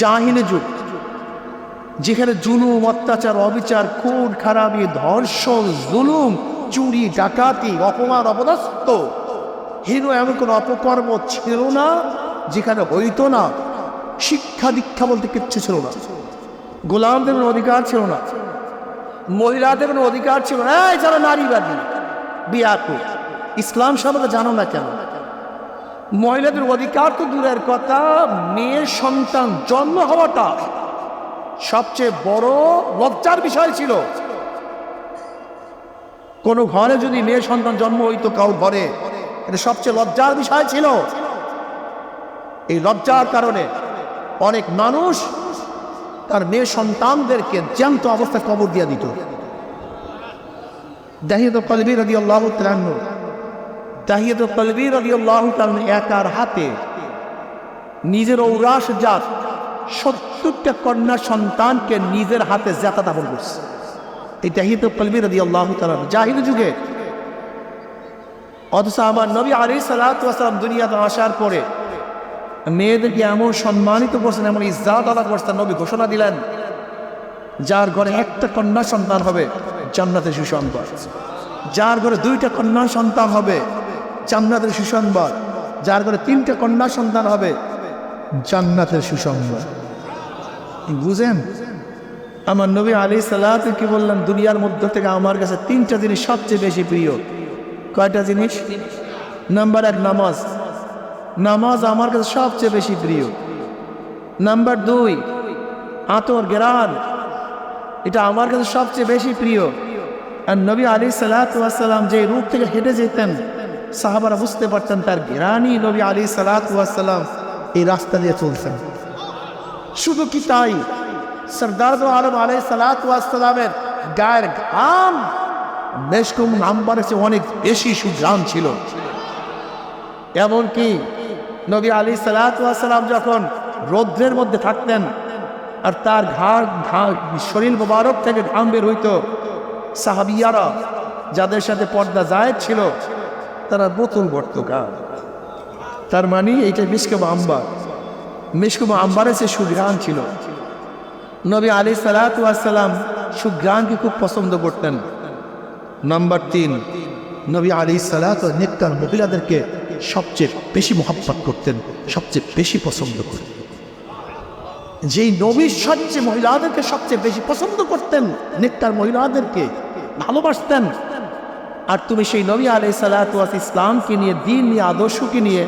জাহিনে যুগ, যেখানে জুলুম, অত্যাচার, অবিচার, খুন, খারাপি, ধর্ষণ, জুলুম, চুরি, ডাকাতি, অপমান, অপদস্থ। হিরো এমন কোনো অপকর্ম ছিল না, যেখানে হইতো না। শিক্ষা দীক্ষা বলতে কিচ্ছু ছিল না। গোলামদের কোনো অধিকার ছিল না। মহিলাদের কোনো অধিকার ছিল না। যারা নারীবাদী বিয়াকু ইসলাম সম্পর্কে জানো না কেন? মহিলাদের অধিকার তো দূরের কথা মেয়ের সন্তান জন্ম হওয়াটা সবচেয়ে বড় লজ্জার বিষয় ছিল। কোন ঘরে যদি মেয়ে সন্তান জন্ম হইতো কাউ ঘরে, এটা সবচেয়ে লজ্জার বিষয় ছিল। এই লজ্জার কারণে অনেক মানুষ তার মেয়ে সন্তানদেরকে জ্যান্ত অবস্থায় কবর দিয়ে দিত। দাহিদ কলবি রদি আল্লাহ তালান্ন দাহিদ কলবি রদি আল্লাহ তালান্ন একার হাতে নিজের ঔরাস জাত সত্তরটা কন্যা সন্তানকে নিজের হাতে জাতা দাবন করছে। এই দাহিদ কলবি রদি আল্লাহ তালান্ন জাহিদ যুগে। অথচ আমার নবী আলী সালাম দুনিয়াতে আসার পরে মেয়েদেরকে এমন সম্মানিত করছেন, এমন ইজ্জাত আদা করছেন নবী ঘোষণা দিলেন, যার ঘরে একটা কন্যা সন্তান হবে, জান্নাতে সুসংবাদ। যার ঘরে দুইটা কন্যা সন্তান হবে জান্নাতের সুসংবাদ। যার ঘরে তিনটা কন্যা সন্তান হবে, জান্নাতের সুসংবাদ। বুঝেন? আমার নবী আলী সাল্লাহ কি বললেন? দুনিয়ার মধ্য থেকে আমার কাছে তিনটা জিনিস সবচেয়ে বেশি প্রিয়। কয়টা জিনিস? নাম্বার এক, নামাজ। নামাজ আমার কাছে সবচেয়ে বেশি প্রিয়। নাম্বার দুই, আতর, গেরান। এটা আমার কাছে সবচেয়ে বেশি প্রিয়। আর নবী আলী সালাতাম যে রূপ থেকে হেঁটে যেতেন সাহাবারা বুঝতে পারতেন তার গেরানি নবী আলী সালাতাম এই রাস্তা দিয়ে চলছেন। শুধু কি তাই? সরদার আলম আলাই সালাতামের গায়ের ঘাম মেশকুম নাম্বারের চেয়ে অনেক বেশি সুগ্রাম ছিল। এমনকি নবী আলী সালাতাম যখন রৌদ্রের মধ্যে থাকতেন আর তার ঘাড় ঘা শরীর মোবারক থেকে ঘাম বের হইত, সাহাবিয়ারা যাদের সাথে পর্দা জায়েদ ছিল তারা ভরত গা তার মানে এইটা মিসকুম আম্বার। মিসকুম আম্বারের সে সুঘ্রাণ ছিল। নবী আলী সালাতাম সুঘ্রাণকে খুব পছন্দ করতেন। নাম্বার তিন, নবী আলী সালাত নেককার মহিলাদেরকে সবচেয়ে বেশি মোহাব্বত করতেন, সবচেয়ে বেশি পছন্দ করতেন। যেই নবী সবচেয়ে মহিলাদেরকে সবচেয়ে বেশি পছন্দ করতেন নেকটার মহিলাদেরকে ভালোবাসতেন আর তুমি সেই নবী আলাই সালাত ইসলামকে নিয়ে, দিন নিয়ে, আদর্শকে নিয়ে,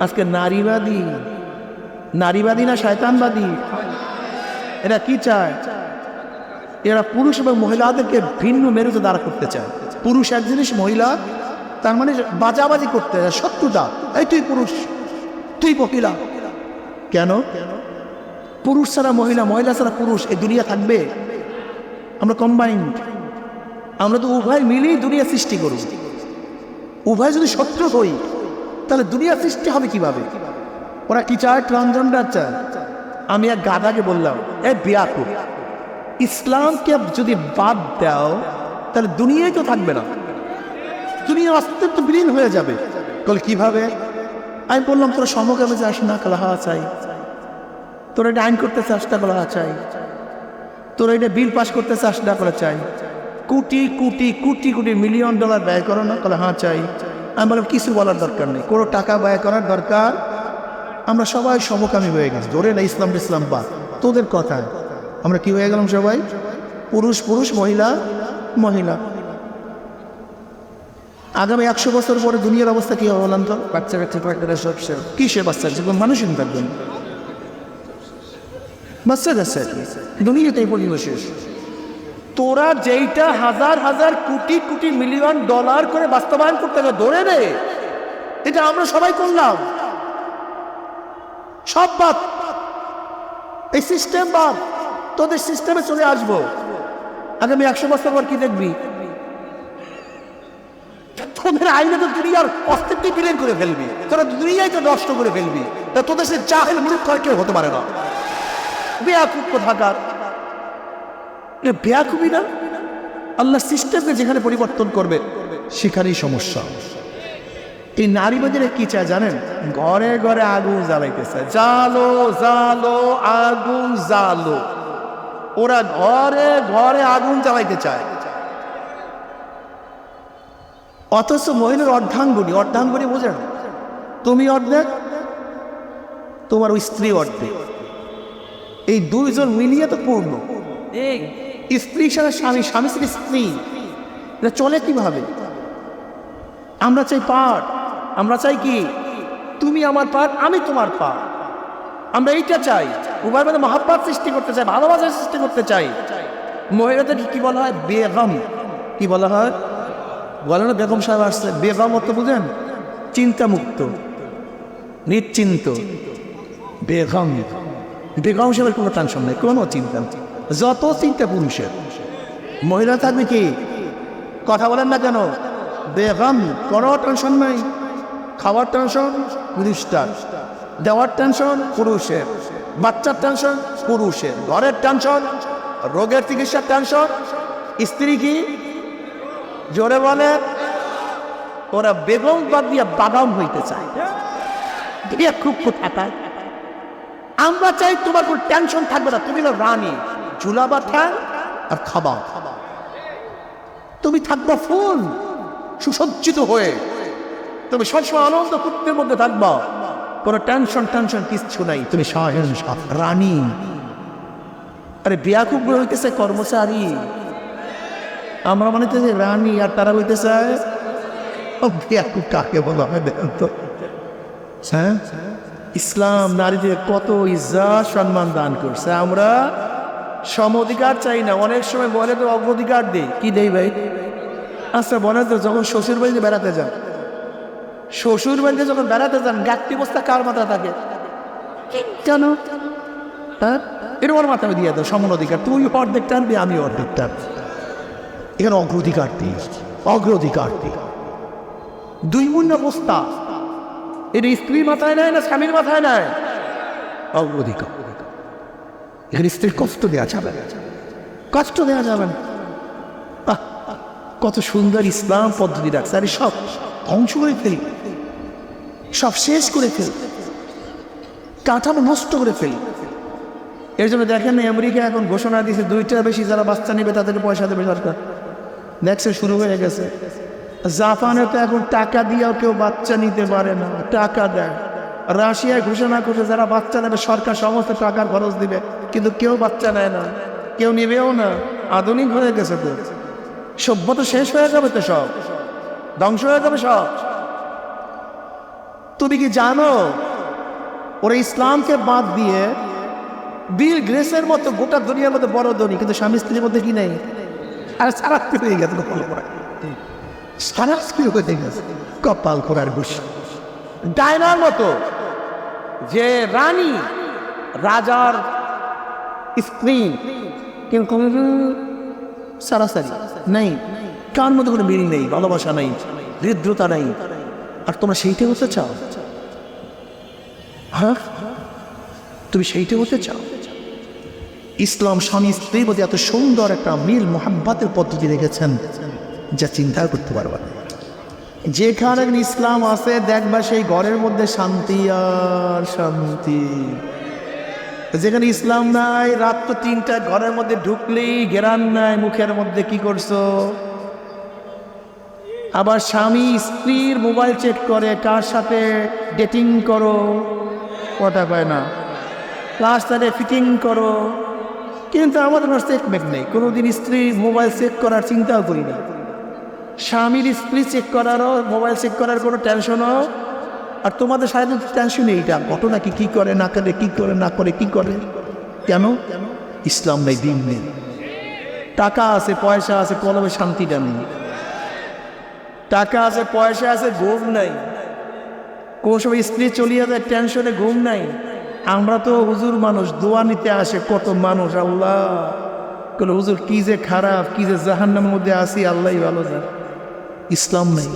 আজকে নারীবাদী। নারীবাদী না শয়তানবাদী? এরা কি চায়? এরা পুরুষ এবং মহিলাদেরকে ভিন্ন মেরুতে দাঁড়া করতে চায়। পুরুষ এক জিনিস, মহিলা তার মানে বাজাবাজি করতে চায়, শত্রুতা। এই তুই পুরুষ, তুই মহিলা। কেন? পুরুষ ছাড়া মহিলা মহিলা ছাড়া পুরুষ, এই দুনিয়া থাকবে? আমরা কম্বাইন্ড আমরা তো উভয় মিলেই দুনিয়া সৃষ্টি করব। উভয় যদি শত্রু হই, তাহলে দুনিয়া সৃষ্টি হবে কীভাবে? ওরা কি চায়? ট্রান্সজেন্ডার চায়। আমি এক গাদাকে বললাম, এ বিয়াকু ইসলামকে যদি বাদ দাও, তাহলে দুনিয়ায় তো থাকবে না। দুনিয়া অস্তিত্ব বিলীন হয়ে যাবে। বলে, কীভাবে? আমি বললাম, তোরা সমকামে যাস না, কালাহা চাই। তোরা এটা আইন করতে চাস না করা চাই। তোরা এটা বিল পাস করতে চাস না করা চাই। কোটি কোটি কোটি কোটি মিলিয়ন ডলার ব্যয় করো না। কলে হ্যাঁ চাই। আমি বললাম কিছু বলার দরকার নেই। কোনো টাকা ব্যয় করার দরকার? আমরা সবাই সমকামী হয়ে গেছি। ধরে না ইসলাম ইসলাম বা তোদের কথা। আমরা কি হয়ে গেলাম সবাই? পুরুষ পুরুষ মহিলা মহিলা। আগামী একশো বছর পরে দুনিয়ার অবস্থা কি হবে বললাম তো? বাচ্চা কাচ্চা সব সে কিসে বাচ্চা? কাচ্চা মানুষই থাকবেন বাচ্চা যাচ্ছে দুনিয়াতেই পরিবেশেষ তোরা যেইটা হাজার হাজার কোটি কোটি মিলিয়ন ডলার করে বাস্তবায়ন করতে হবে ধরে নে, এটা আমরা সবাই করলাম। সব বাদ। এই সিস্টেম বাদ। তোদের সিস্টেমে চলে আসব। আগামী একশো বছর পর কি দেখবি? তোদের আইনে তো দুনিয়ার অস্তিত্ব বিলীন করে ফেলবি। তোরা দুনিয়ায় তো নষ্ট করে ফেলবি। তা তোদের সে চাহের মূর্খ কেউ হতে পারে না। বেয়াকুব কোথাকার? বেয়াকুবই না? আল্লাহ সিস্টেমকে যেখানে পরিবর্তন করবে, সেখানেই সমস্যা। এই নারী বাজারে কি চায় জানেন? ঘরে ঘরে আগুন জ্বালাইতে চায় জালো জালো আগুন জালো ওরা ঘরে ঘরে আগুন জ্বালাইতে চায়। অথচ মহিলার অর্ধাঙ্গুনি অর্ধাঙ্গুনি বোঝেন? তুমি অর্ধেক, তোমার ওই স্ত্রী অর্ধেক। এই দুইজন মিলিয়ে তো পূর্ণ। স্ত্রী সাথে স্বামী স্বামী সাথে স্ত্রী। এটা চলে কীভাবে? আমরা চাই পাঠ আমরা চাই কি? তুমি আমার পাঠ আমি তোমার পাঠ আমরা এইটা চাই। উভয় মধ্যে মহাব্বাত সৃষ্টি করতে চাই ভালোবাসার সৃষ্টি করতে চাই। মহিলাদের কি বলা হয়? বেগম। কি বলা হয়? বলে না, বেগম সাহেব আসছে। বেগম অর্থ বুঝেন? চিন্তামুক্ত। নিশ্চিন্ত। বেগম। বেগম সাহেবের কোনো টেনশন নেই, কোনো চিন্তা যত চিন্তা পুরুষের। মহিলা থাকবে কি? কথা বলেন না কেন? বেগম কোনো টেনশন নাই। খাওয়ার টেনশন পুরুষটার। দেওয়ার টেনশন পুরুষের। বাচ্চার টেনশন পুরুষের। ঘরের টেনশন রোগের চিকিৎসার টেনশন স্ত্রী কি? জোরে বলে। ওরা বেগম বাদ দিয়ে বাদাম হইতে চায়। খুব কোথাকার আমরা চাই তোমার কোনো টেনশন থাকবে না। তুমি রানী। চুলা বা ঠ্যাং আর খাবার। তুমি থাকবা ফুল, সুসজ্জিত হয়ে। তুমি সবসময় আনন্দ কুত্তের মধ্যে থাকবা। কোনো টেনশন টেনশন কিচ্ছু নাই। তুমি রানী। আরে বিয়া খুব হইতেছে কর্মচারী। আমরা মনে যে রানী আর তারা হইতেছে ও বিয়া খুব কাকে বলা হয় তো? হ্যাঁ? ইসলাম নারীদের কত ইজ্জত, সম্মান দান করছে। আমরা সম অধিকার চাই না। অনেক সময় বলে তো অগ্রাধিকার দিই কি দেই ভাই? আচ্ছা বলে তো, যখন শ্বশুর বাড়িতে বেড়াতে যান শ্বশুর বাড়িতে যখন বেড়াতে যান, গাঁটটি বস্তা কার মাথা থাকে? কেন? হ্যাঁ? এটা ওর মাথায় দিয়ে দাও, সমান অধিকার। তুই অর্ধেক টানবি, আমি অর্ধেক টানবি। এখানে অগ্রাধিকার দিই অগ্রাধিকার দিই দুই মূল্য বস্তা। এটা স্ত্রীর মাথায় নেয় না স্বামীর মাথায় নেয়? অগ্রাধিকার। এখানে স্ত্রীর কষ্ট দেওয়া যাবে কষ্ট দেওয়া যাবে না। আহ, কত সুন্দর ইসলাম পদ্ধতি রাখছে। আরে সব ধ্বংস করে ফেলি। সব শেষ করে ফেলি। কাঠামো নষ্ট করে ফেলি। এর জন্য দেখেন আমেরিকা এখন ঘোষণা দিয়েছে দুইটার বেশি যারা বাচ্চা নেবে তাদের পয়সা দেবে সরকার। দেখছে শুরু হয়ে গেছে। জাপানে তো এখন টাকা দিয়েও কেউ বাচ্চা নিতে পারে না। টাকা দেয়। রাশিয়ায় ঘোষণা করছে যারা বাচ্চা নেবে সরকার সমস্ত টাকার খরচ দিবে। কিন্তু কেউ বাচ্চা নেয় না, কেউ নেবেও না, আধুনিক হয়ে গেছে তো। সভ্যতা শেষ হয়ে যাবে তো সব, ধ্বংস হয়ে যাবে সব। তুমি কি জানো, ওরা ইসলামকে বাদ দিয়ে বিল গ্রেসের মতো গোটা দুনিয়ার মধ্যে বড় ধনী, কিন্তু স্বামী স্ত্রীর মধ্যে কি নেই? আর সারা হয়ে গেছে কপাল সারা স্ত্রী হয়ে গেছে কপাল করার ঘুষ। ডায়নার মতো যে রানী, রাজার স্ত্রী কিন্তু সারাসারি নেই কার মধ্যে কোনো মিল নেই? ভালোবাসা নেই, হৃদ্রতা নেই। আর তোমরা সেইটা হতে চাও? হ্যাঁ? তুমি সেইটা হতে চাও? ইসলাম স্বামী স্ত্রীর মধ্যে এত সুন্দর একটা মিল, মোহাব্বাতের পদ্ধতি রেখেছেন, যা চিন্তা করতে পারবা। যেখানে ইসলাম আছে, দেখবা সেই ঘরের মধ্যে শান্তি আর শান্তি। যেখানে ইসলাম নাই, রাত তো তিনটা, ঘরের মধ্যে ঢুকলেই গেরান নাই, মুখের মধ্যে কি করছ? আবার স্বামী, স্ত্রীর মোবাইল চেক করে, কার সাথে ডেটিং করো? কথা কয় না। প্লাস তাদের ফিটিং করো। কিন্তু আমাদের চেকমেক নেই। কোনোদিন স্ত্রী মোবাইল চেক করার চিন্তাও করি না। স্বামীর স্ত্রী চেক করারও, মোবাইল চেক করার কোনো টেনশনও আর তোমাদের সাধারণত টেনশন এইটা ঘটনা কি, কী করে, না করে, কী করে, না করে, কি করে? কেন? ইসলাম নেই, দিন নেই। টাকা আছে, পয়সা আছে, কলমে শান্তিটা নেই। টাকা আছে, পয়সা আছে, ঘুম নাই। কোন সময় স্ত্রী চলিয়ে যায় টেনশনে ঘুম নাই। আমরা তো হুজুর মানুষ, দোয়া নিতে আসে, কত মানুষ, আল্লাহ। কোনো হুজুর, কি যে খারাপ, কি যে জাহান্নামের মধ্যে আসি আল্লাহ ভালো জান। ইসলাম নেই।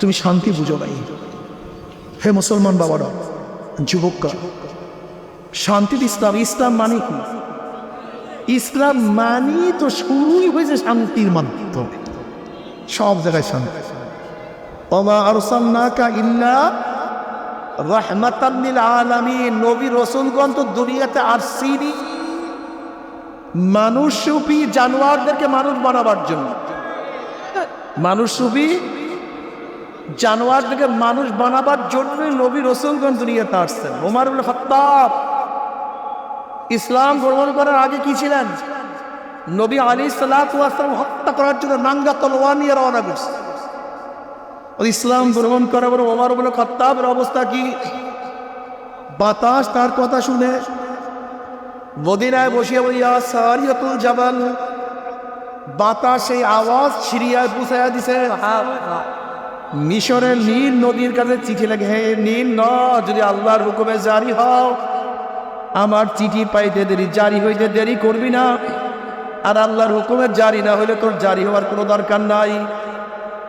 তুমি শান্তি বুঝো নাই হে মুসলমান বাবারা যুবকরা শান্তির ইসলাম ইসলাম মানে কি? ইসলাম মানি তো শুরুই হয়েছে শান্তির মাধ্যমে। সব জায়গায় শান্তি। নবী মানুষ রূপী জানোয়ারদেরকে মানুষ বানাবার জন্য। মানুষ রূপী জানোয়ারদেরকে মানুষ বানাবার জন্যই নবী রসুলগঞ্জ দুনিয়াতে আসছেন। ওমার বলে খত্তাব ইসলাম গ্রহণ করার আগে কি ছিলেন? নবী আলী সাল্লাম হত্যা করার জন্য নাঙ্গা তলোয়ার নিয়ে রওনা করছে ইসলাম গ্রহণ করার পর ওমার বলে খত্তাবের অবস্থা কি? বাতাস তার কথা শুনে মদিনায় বসিয়ে বলিয়া সারিয়াতুল জাবাল। বাতাস সেই আওয়াজ ছিড়িয়া পুষাইয়া দিছে। মিশরের নীল নদীর কাছে চিঠি লাগে হে নীল ন যদি আল্লাহর হুকুমে জারি হও, আমার চিঠি পাইতে দেরি, জারি হইতে দেরি করবি না। আর আল্লাহর হুকুমে জারি না হইলে তোর জারি হওয়ার কোনো দরকার নাই।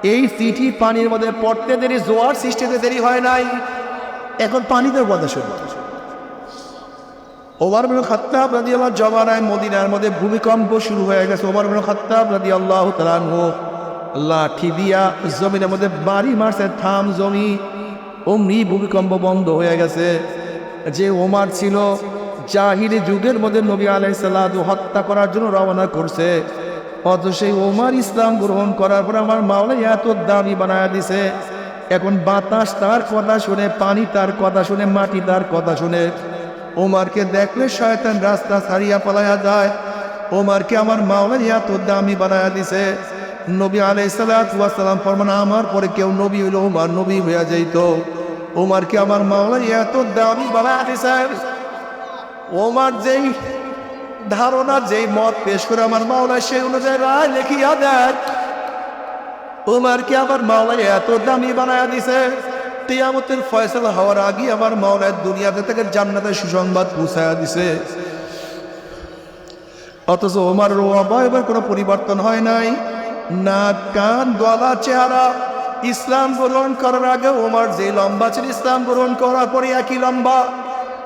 এই চিঠি পানির মধ্যে পড়তে দেরি, জোয়ার সৃষ্টিতে দেরি হয় নাই। এখন পানিতে কথা শুনতে ওমর বিন খাত্তাব রাদি আল্লাহ জমানায় মদিনার মধ্যে ভূমিকম্প শুরু হয়ে গেছে। ওমর বিন খাত্তাব রাদি আল্লাহ তালানহ লাঠি দিয়া জমিনের মধ্যে বাড়ি মারছে, থাম জমি। অমনি ভূমিকম্প বন্ধ হয়ে গেছে। যে ওমার ছিল জাহিরি যুগের মধ্যে নবী আলাই সাল্লাহ হত্যা করার জন্য রওনা করছে। অত সেই ওমার ইসলাম গ্রহণ করার পর আমার মাওলা এত দামি বানায় দিছে। এখন বাতাস তার কথা শুনে, পানি তার কথা শুনে, মাটি তার কথা শুনে। ওমারকে দেখলে শয়তান রাস্তা ছাড়িয়া পালাইয়া যায়। ওমারকে আমার মাওলা এত দামি বানায় দিছে। নবী আলাই সালাম ফরমান, আমার পরে কেউ নবী হইল ওমার নবী হইয়া যাইত। ওমারকে আমার মাওলা? এত দামি বানায়া দিছে ওমার যেই ধারণা, যেই মত পেশ করে আমার মাওলা, সেই অনুযায়ী রায় লেখিয়া দেয় ওমারকে আমার মাওলা, এত দামি বানায়া দিছে তিয়ামতের ফয়সলা হওয়ার আগে আমার মাওলায় দুনিয়াতে থেকে জান্নাতের সুসংবাদ পৌঁছায়া দিছে। অথচ ওমার রোয়া বা এবার কোনো পরিবর্তন হয় নাই। নাক, কান, গলা, চেহারা ইসলাম গ্রহণ করার আগে ওমার যে লম্বা ছিল, ইসলাম গ্রহণ করার পরে একই লম্বা।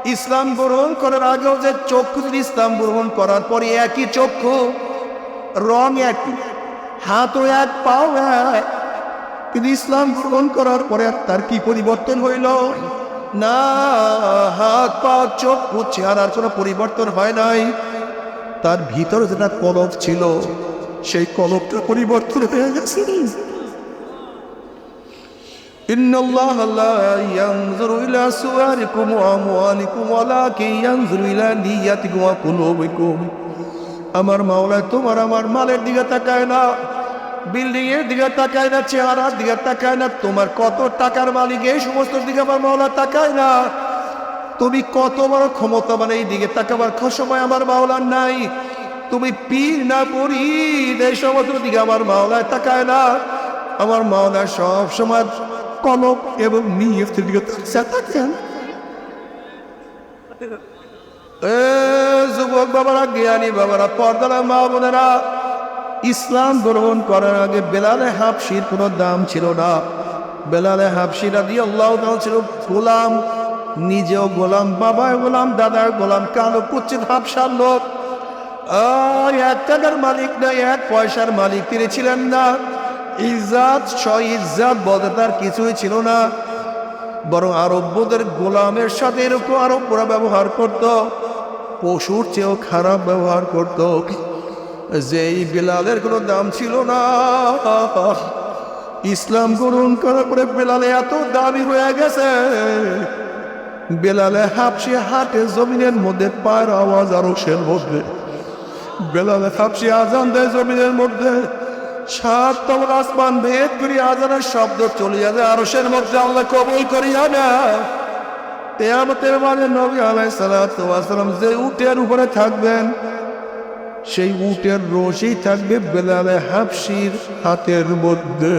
ইসলাম গ্রহণ করার আগেও যে চক্ষু ইসলাম গ্রহণ করার পরে একই চক্ষু। রং একই হাতও এক, পাও এক। কিন্তু ইসলাম গ্রহণ করার পরে তার কি পরিবর্তন হইল? না, হাত, পা চোখ চেহারার কোনো পরিবর্তন হয় নাই। তার ভিতরে যেটা কলব ছিল সেই কলবটা পরিবর্তন হয়ে গেছে إن الله لا ينظر إلى صوركم وأموالكم ولكن ينظر إلى نيتكم وقلوبكم আমার মাওলায় তোমার আমার মালের দিকে তাকায় না বিল্ডিং এর দিকে তাকায় না চেহারার দিকে তাকায় না তোমার কত টাকার মালিক এই সমস্ত দিকে আমার মাওলা তাকায় না তুমি কত বড় ক্ষমতা মানে এই দিকে তাকাবার সময় আমার মাওলার নাই তুমি পীর না পড়ি এই সমস্ত দিকে আমার মাওলায় তাকায় না। আমার মাওলা সব সময় কলক এবং নিয়তের দিকে তাকান যুবক বাবারা, জ্ঞানী বাবারা, পর্দারা, মা বোনেরা, ইসলাম গ্রহণ করার আগে বেলালে হাফসির কোনো দাম ছিল না। বেলালে হাফসিরা দিয়ে আল্লাহ ছিল গোলাম, নিজেও গোলাম বাবায় গোলাম দাদার গোলাম, কালো কুচ্ছিত হাফসার লোক। এক টাকার মালিক না, এক পয়সার মালিক তিনি ছিলেন না। ইজাত স ইজাত বলতে তার কিছুই ছিল না। বরং আরব্যদের গোলামের সাথে এরকম আরব্যরা ব্যবহার করত, পশুর চেয়েও খারাপ ব্যবহার করত। যেই বিলালের কোনো দাম ছিল না। ইসলাম গ্রহণ করার পরে বেলালে এত দামি হয়ে গেছে। বেলালে হাফসি হাটে জমিনের মধ্যে পায়ের আওয়াজ আরও সের মধ্যে। বেলালে হাফসি আজান দেয় জমিনের মধ্যে। সাত তবল আসমান ভেদ করি আজানের শব্দ চলিয়া যায় আরও সের মধ্যে আল্লাহ কবুল করিয়া না তেয়ামতের মানে নবী আলাই সালাম যে উটের উপরে থাকবেন, সেই উটের রশি থাকবে বেলালে হাফসির হাতের মধ্যে।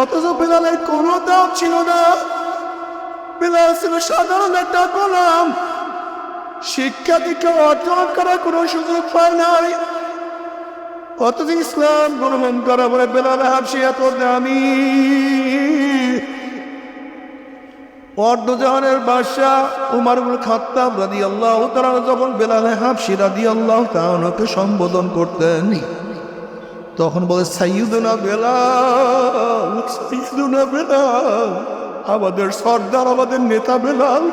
অথচ বেলালের কোনো দাম ছিল না। বেলাল ছিল সাধারণ একটা গোলাম। শিক্ষা দীক্ষা অর্জন করার কোনো সুযোগ পায় নাই। অথচ ইসলাম গ্রহণ করা বলে বেলাল হাফসি এত দামি। অর্ধজাহানের বাদশাহ উমারুল খাত্তাব রাদি আল্লাহ তারা যখন বেলালে হাফসি রাদি আল্লাহ তাহলে সম্বোধন করতেন, তখন বলে সাইয়ুদনা বেলাল সাইয়ুদনা বেলাল, আমাদের সর্দার, আমাদের নেতা বেলাল